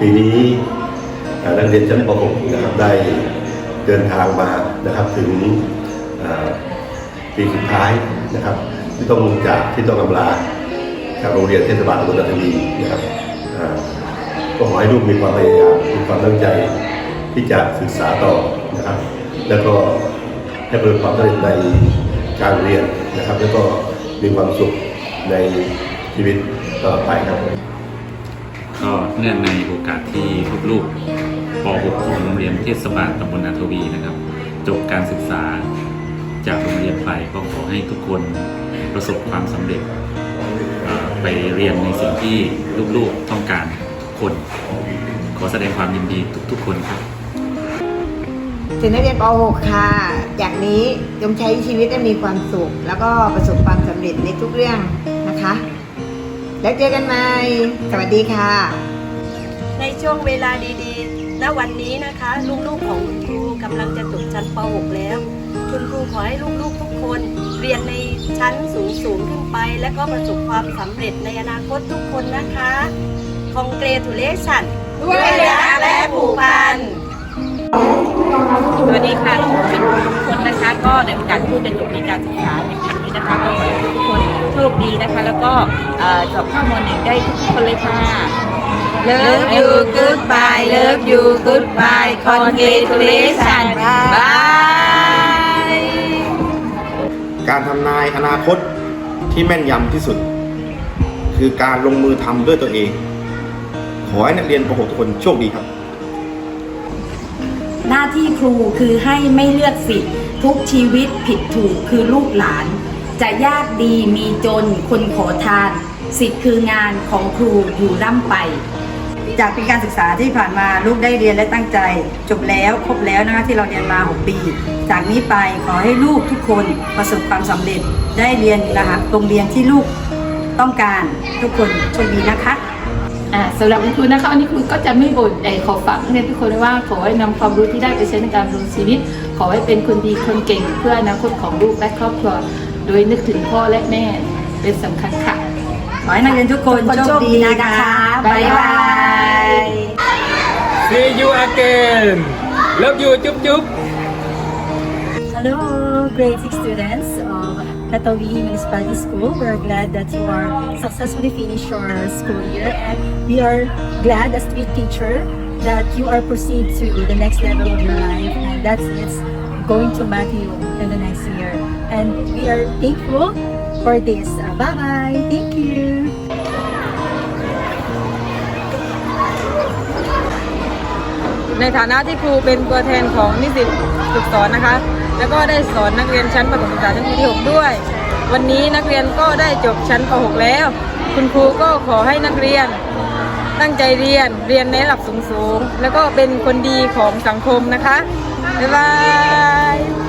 ปีนี้นักเรียนชั้นป .6 นะครับได้เดินทางมานะครับถึงปีสุดท้ายนะครับ ที่ต้องจากที่ต้องอำลาจากโรงเรียนเทศบาลตำบลนาทวีนะครับก็ขอให้ลูกมีความพยายามมีความตั้งใจที่จะศึกษาต่อนะครับ แล้วก็ให้ประสบความสำเร็จในการเรียนนะครับ แล้วก็มีความสุขในชีวิตตลอไปครับ ก็เนื่องในโอกาสที่ลูกๆป .6 ของโรงเรียนเทศบาลตำบลนาทวีนะครับ จบการศึกษาจากโรงเรียนไปก็ขอให้ทุกคนประสบความสำเร็จ ไปเรียนในสิ่งที่ลูกๆต้องการทุกคน ขอแสดงความยินดีทุกๆ คนครับถึงนักเรียนป .6 ค่ะ จากนี้จงใช้ชีวิตให้มีความสุข แล้วก็ประสบความสำเร็จในทุกเรื่องนะคะ แล้วเจอกันใหม่ สวัสดีค่ะ ในช่วงเวลาดีๆ ณ วันนี้นะคะ ลูกๆของคุณครูกำลังจะจบชั้นป .6 แล้ว คุณครูขอให้ลูกๆทุกคนเรียนในชั้นสูงๆขึ้นไป และก็ประสบความสำเร็จในอนาคตทุกคนนะคะ Congratulations ด้วยรักและผูกพันสวัสดีค่ะทุกคนนะคะ ก็ในโอกาสที่เป็นจบในการศึกษาในปีนี้นะคะก็ขอให้ทุกคน โชคดีนะคะ แล้วก็เอ่อสอบเข้ามหนึ่งได้ทุกคนเลยค่ะ Love you goodbye Love you goodbye Congratulations Bye การทำนายอนาคตที่แม่นยำที่สุด คือการลงมือทำด้วยตัวเอง ขอให้นักเรียนป .6 ทุกคนโชคดีครับ หน้าที่ครูคือให้ไม่เลือกสิทธิ์ทุกชีวิตผิดถูกคือลูกหลาน จะยากดีมีจนคนขอทาน สิทธิ์คืองานของครูอยู่ร่ำไป จากปีการศึกษาที่ผ่านมาลูกได้เรียนและตั้งใจ จบแล้วครบแล้วนะคะที่เราเรียนมา 6 ปี จากนี้ไปขอให้ลูกทุกคนประสบความสำเร็จได้เรียนนะคะโรงเรียนที่ลูกต้องการทุกคนโชคดีนะคะอ่าสำหรับคุณครูนะคะวันนี้ครูก็จะไม่บ่นแต่ขอฝากนักเรียนทุกคนไว้ว่าขอให้นำความรู้ที่ได้ไปใช้ในการดำรงชีวิต ขอให้เป็นคนดีคนเก่งเพื่ออนาคตของลูกและครอบครัว โดยนึกถึงพ่อและแม่เป็นสำคัญค่ะ ขอให้นักเรียนทุกคนโชคดีนะคะ บ๊ายบาย See you again Love you จุ๊บจุ๊บ Hello, grade 6 students of Natawi Municipality School. We're glad that you are successfully finished your school year and we are glad as we teacher that you are proceed to the next level of your life and that's it's going to mark you in the next year. And we are thankful for this. Uh, bye-bye. Thank you. ในฐานะที่ครูเป็นตัวแทนของนิสิตฝึกสอนนะคะ แล้วก็ได้สอนนักเรียนชั้นประถมศึกษาชั้นปีที่ 6 ด้วย วันนี้นักเรียนก็ได้จบชั้นป .6 แล้ว คุณครูก็ขอให้นักเรียนตั้งใจเรียน เรียนในระดับสูงๆ แล้วก็เป็นคนดีของสังคมนะคะ บ๊ายบาย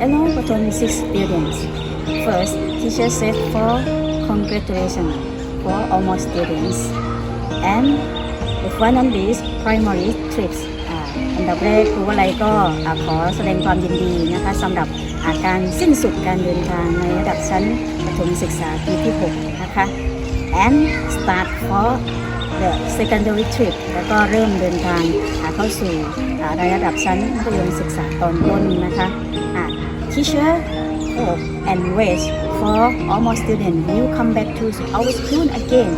Hello, Bottom 6 students. First, teacher said for congratulations for all my students. And the one on this primary trips อันดับแรกครูวลัยก็ขอแสดงความยินดีนะคะสำหรับาการสิ้นสุดการเดินทางในระดับชั้นประถมศึกษาปีที่ 6 นะคะ and start for the secondary trip แล้วก็เริ่มเดินทางอ่าเข้าสู่ระดับชั้นมัธยมศึกษาตอนต้นนะคะอ่า teacher hope and wish for all more students will come back to our school again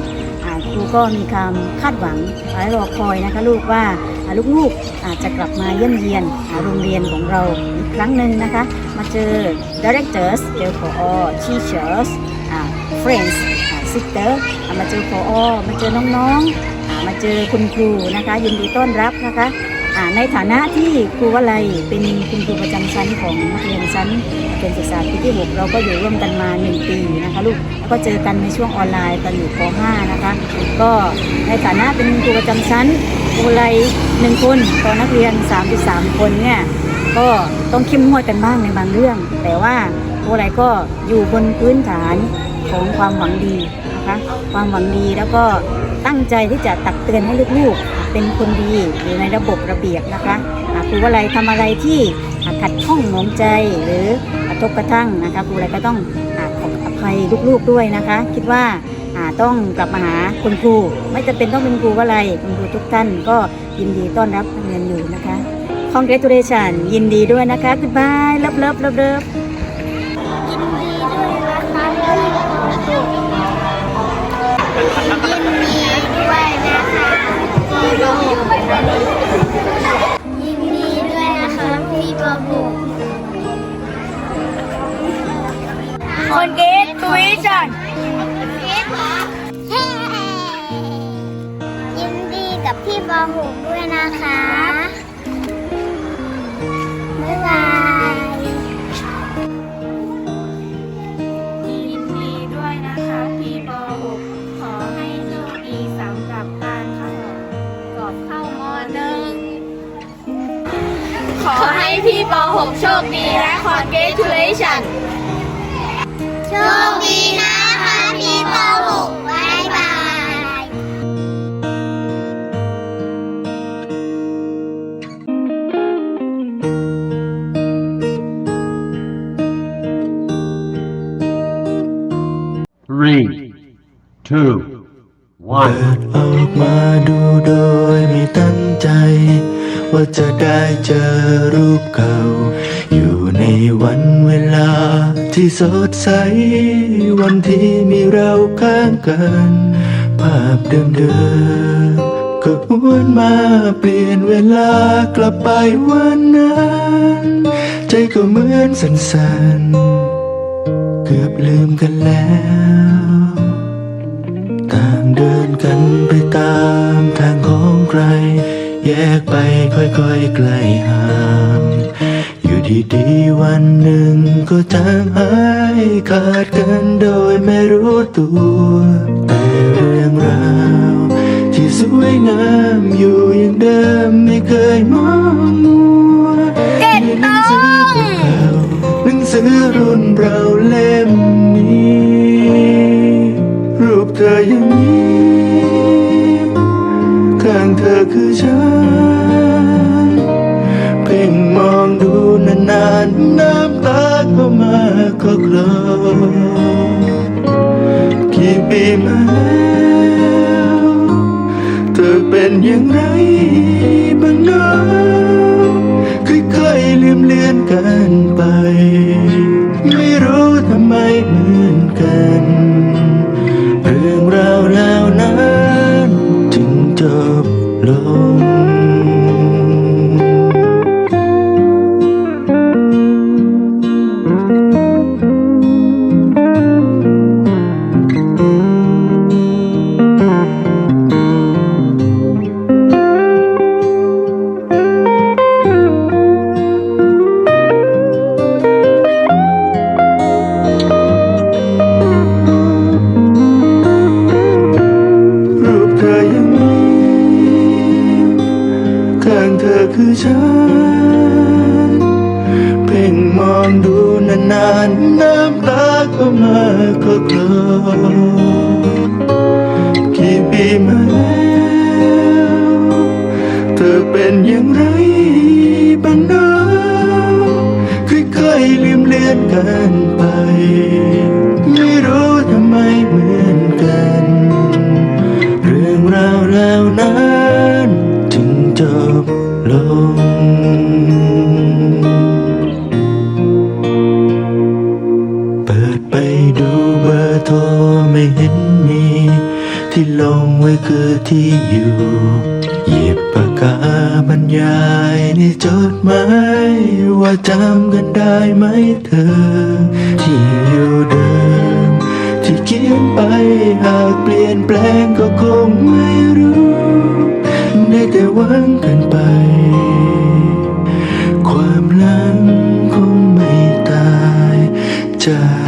ครูก็มีความคาดหวังและรอคอยนะคะลูกว่าลูกๆอาจจะกลับมาเยี่ยมเยียนโรงเรียนของเราอีกครั้งหนึ่งนะคะ มาเจอ directors เจอ for teachers friends อ่า sister อ่ามาเจอ for มาเจอน้องๆ มาเจอคุณครูนะคะยินดีต้อนรับนะคะในฐานะที่ครูวลัยเป็นคุณครูประจำชั้นของนักเรียนชั้นเประถมศึกษาปีที่ 6 เราก็อยู่ร่วมกันมา 1 ปีนะคะลูกแล้วก็เจอกันในช่วงออนไลน์ตอนอยู่ป .5 นะคะ ก็ในฐานะเป็นครูประจำชั้นครูวลัยหนึ่งคนต่อนักเรียน 33 คนเนี่ยก็ต้องเข้มงวดกันบ้างในบางเรื่อง แต่ว่าครูวลัยก็อยู่บนพื้นฐานของความหวังดี นะคะ ความหวังดีแล้วก็ตั้งใจที่จะตักเตือนให้ลูกๆ เป็นคนดีอยู่ในระบบระเบียบนะคะอ่าครูวลัยทำอะไรที่ขัดข้องหมองใจหรือกระทบกระทั่งนะคะครูวลัยก็ต้องอขออภัยลูกๆด้วยนะคะ คิดว่าต้องกลับมาหาคุณครู ไม่จะเป็นต้องเป็นครูว่าอะไรคุณครูทุกท่านก็ยินดีต้อนรับเรียนอยู่นะคะ congratulation ยินดีด้วยนะคะ goodbye love love love love ยินดีด้วยนะคะพี่ปอบุคนเกตคุยจันยินดีกับพี่บอบุด้วยนะคะ ขอให้พี่ป .6 โชคดีและ congratulation โชคดีนะคะพี่ปอบุบ๊ายบาย Three, two, เปิดออกมาดูโดยไม่ตั้งใจ ว่าจะได้เจอรูปเก่า อยู่ในวันเวลาที่สดใส วันที่มีเราข้างกัน ภาพเดิมๆก็หวนมาเปลี่ยนเวลากลับไปวันนั้น ใจก็เหมือนสั่นๆ เกือบลืมกันแล้วต่างเดินกันไปตามทางของใคร แยกไปค่อยๆไกลห่างอยู่ดีๆวันหนึ่งก็จางหายขาดกันโดยไม่รู้ตัวแต่เรื่องราวที่สวยงามอยู่อย่างเดิมไม่เคยมองมัวในหนังสือเก่าๆหนังสือรุ่นเราเล่มนี้ รูปเธอยังยิ้มข้างเธอ คือฉัน เพ่งมองดูนานๆน้ำตาก็มาก็คลอกี่ปีมาแล้วเธอเป็นอย่างไรบ้างนะค่อยๆลืมเลือนกันไป ตาก็มาก็คลอกี่ปีมาแล้วเธอเป็นอย่างไรบ้างนะค่อยๆลืมเลือนกันไป ว่าจำกันได้ไหมเธอ ที่อยู่เดิม ที่เขียนไปหากเปลี่ยนแปลงก็คงไม่รู้ ได้แต่หวังกันไป ความหลังคงไม่ตายจาก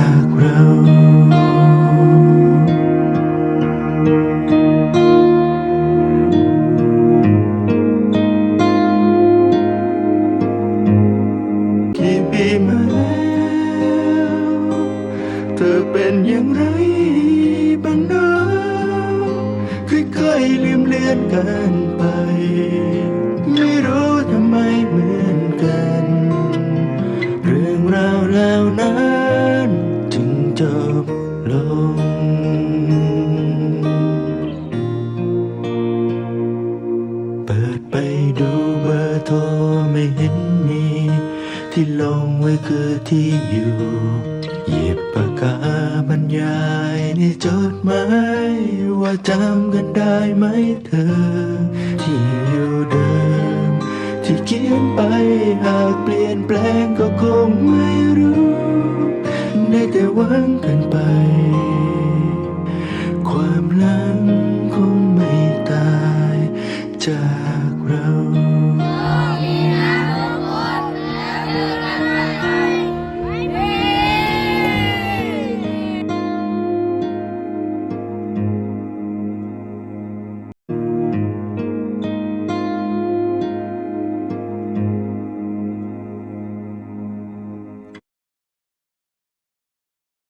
ายในจดหมายว่าจำกันได้ไหมเธอ ที่อยู่เดิม ที่เขียนไปหากเปลี่ยนแปลงก็คงไม่รู้ ได้แต่หวังกันไป ความลังคงไม่ตายจาก